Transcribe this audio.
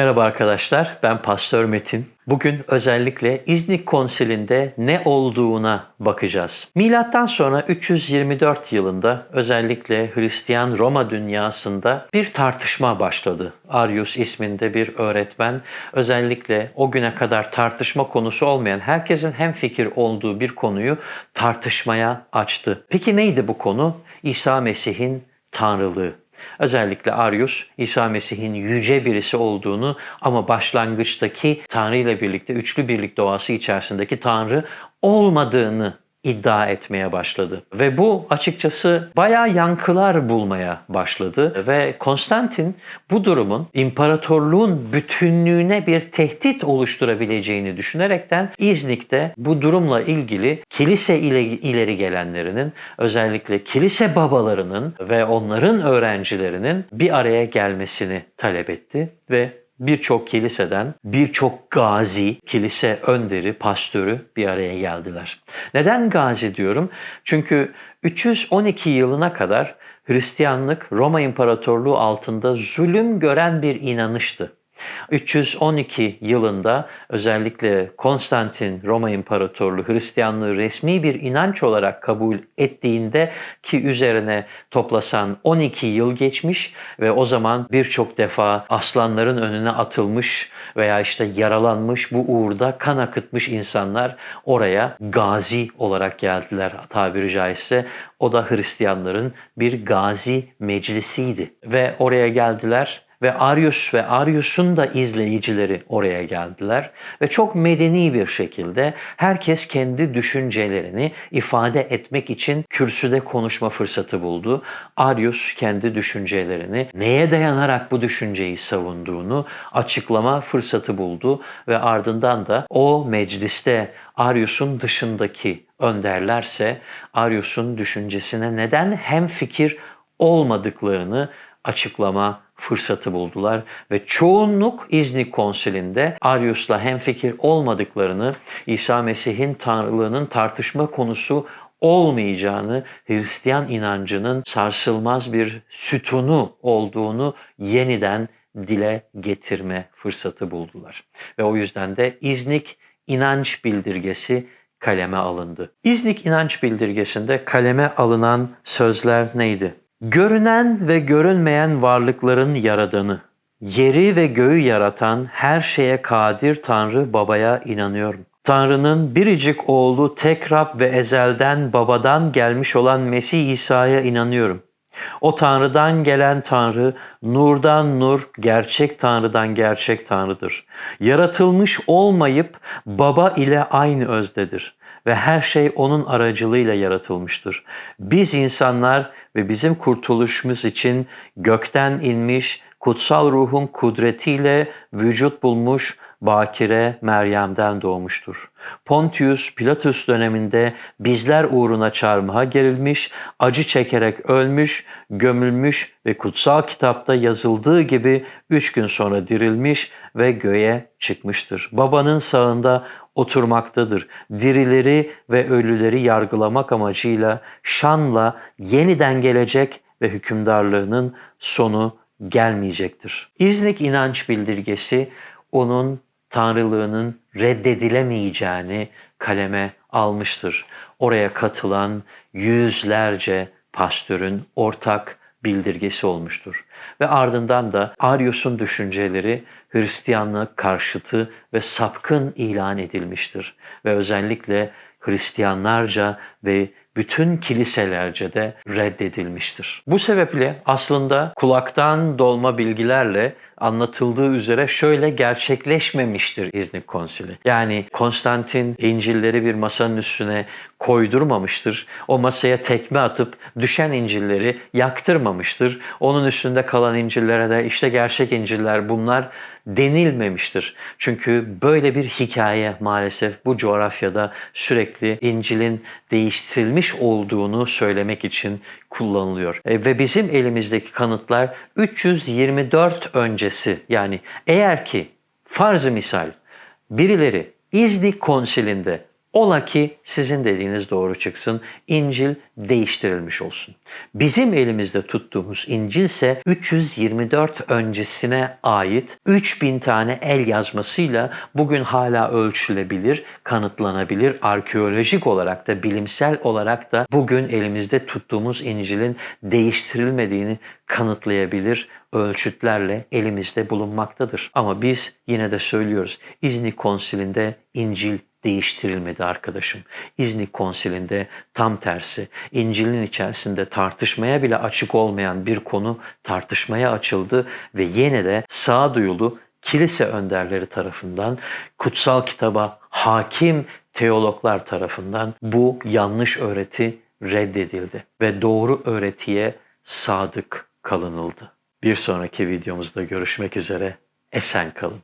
Merhaba arkadaşlar, ben Pastör Metin. Bugün özellikle İznik Konsili'nde ne olduğuna bakacağız. Milattan sonra 324 yılında özellikle Hristiyan Roma dünyasında bir tartışma başladı. Arius isminde bir öğretmen özellikle o güne kadar tartışma konusu olmayan herkesin hemfikir olduğu bir konuyu tartışmaya açtı. Peki neydi bu konu? İsa Mesih'in tanrılığı. Özellikle Arius İsa Mesih'in yüce birisi olduğunu ama başlangıçtaki Tanrı ile birlikte üçlü birlik doğası içerisindeki Tanrı olmadığını iddia etmeye başladı. Ve bu açıkçası bayağı yankılar bulmaya başladı ve Konstantin bu durumun imparatorluğun bütünlüğüne bir tehdit oluşturabileceğini düşünerekten İznik'te bu durumla ilgili kilise ile ileri gelenlerinin özellikle kilise babalarının ve onların öğrencilerinin bir araya gelmesini talep etti ve birçok kiliseden birçok gazi, kilise önderi, pastörü bir araya geldiler. Neden gazi diyorum? Çünkü 312 yılına kadar Hristiyanlık Roma İmparatorluğu altında zulüm gören bir inanıştı. 312 yılında özellikle Konstantin Roma İmparatorluğu Hristiyanlığı resmi bir inanç olarak kabul ettiğinde ki üzerine toplasan 12 yıl geçmiş ve o zaman birçok defa aslanların önüne atılmış veya işte yaralanmış bu uğurda kan akıtmış insanlar oraya gazi olarak geldiler tabiri caizse. O da Hristiyanların bir gazi meclisiydi ve oraya geldiler ve Arius ve Arius'un da izleyicileri oraya geldiler ve çok medeni bir şekilde herkes kendi düşüncelerini ifade etmek için kürsüde konuşma fırsatı buldu. Arius kendi düşüncelerini neye dayanarak bu düşünceyi savunduğunu açıklama fırsatı buldu ve ardından da o mecliste Arius'un dışındaki önderlerse Arius'un düşüncesine neden hem fikir olmadıklarını açıklama fırsatı buldular ve çoğunluk İznik Konsili'nde Arius'la hemfikir olmadıklarını, İsa Mesih'in tanrılığının tartışma konusu olmayacağını, Hristiyan inancının sarsılmaz bir sütunu olduğunu yeniden dile getirme fırsatı buldular. Ve o yüzden de İznik inanç bildirgesi kaleme alındı. İznik inanç bildirgesinde kaleme alınan sözler neydi? Görünen ve görünmeyen varlıkların yaradanı, yeri ve göğü yaratan her şeye kadir Tanrı Baba'ya inanıyorum. Tanrı'nın biricik oğlu tek Rab ve ezelden babadan gelmiş olan Mesih İsa'ya inanıyorum. O Tanrı'dan gelen Tanrı, nurdan nur, gerçek Tanrı'dan gerçek Tanrı'dır. Yaratılmış olmayıp baba ile aynı özdedir ve her şey onun aracılığıyla yaratılmıştır. Biz insanlar ve bizim kurtuluşumuz için gökten inmiş, kutsal ruhun kudretiyle vücut bulmuş Bakire Meryem'den doğmuştur. Pontius Pilatus döneminde bizler uğruna çarmıha gerilmiş, acı çekerek ölmüş, gömülmüş ve kutsal kitapta yazıldığı gibi üç gün sonra dirilmiş ve göğe çıkmıştır. Babanın sağında oturmaktadır. Dirileri ve ölüleri yargılamak amacıyla şanla yeniden gelecek ve hükümdarlığının sonu gelmeyecektir. İznik inanç bildirgesi onun tanrılığının reddedilemeyeceğini kaleme almıştır. Oraya katılan yüzlerce pastörün ortak bildirgesi olmuştur. Ve ardından da Arius'un düşünceleri Hristiyanlık karşıtı ve sapkın ilan edilmiştir. Ve özellikle Hristiyanlarca ve bütün kiliselerce de reddedilmiştir. Bu sebeple aslında kulaktan dolma bilgilerle anlatıldığı üzere şöyle gerçekleşmemiştir İznik Konsili. Yani Konstantin İncilleri bir masanın üstüne koydurmamıştır. O masaya tekme atıp düşen İncilleri yaktırmamıştır. Onun üstünde kalan İncillere de işte gerçek İnciller bunlar denilmemiştir. Çünkü böyle bir hikaye maalesef bu coğrafyada sürekli İncil'in değiştirilmiş olduğunu söylemek için kullanılıyor. E, ve bizim elimizdeki kanıtlar 324 öncesi yani eğer ki farz misal birileri İznik konsilinde Ola ki sizin dediğiniz doğru çıksın. İncil değiştirilmiş olsun. Bizim elimizde tuttuğumuz İncil ise 324 öncesine ait 3000 tane el yazmasıyla bugün hala ölçülebilir, kanıtlanabilir, arkeolojik olarak da bilimsel olarak da bugün elimizde tuttuğumuz İncil'in değiştirilmediğini kanıtlayabilir ölçütlerle elimizde bulunmaktadır. Ama biz yine de söylüyoruz. İznik Konsili'nde İncil değiştirilmedi arkadaşım. İznik Konsili'nde tam tersi İncil'in içerisinde tartışmaya bile açık olmayan bir konu tartışmaya açıldı ve yine de sağduyulu kilise önderleri tarafından kutsal kitaba hakim teologlar tarafından bu yanlış öğreti reddedildi ve doğru öğretiye sadık kalınıldı. Bir sonraki videomuzda görüşmek üzere. Esen kalın.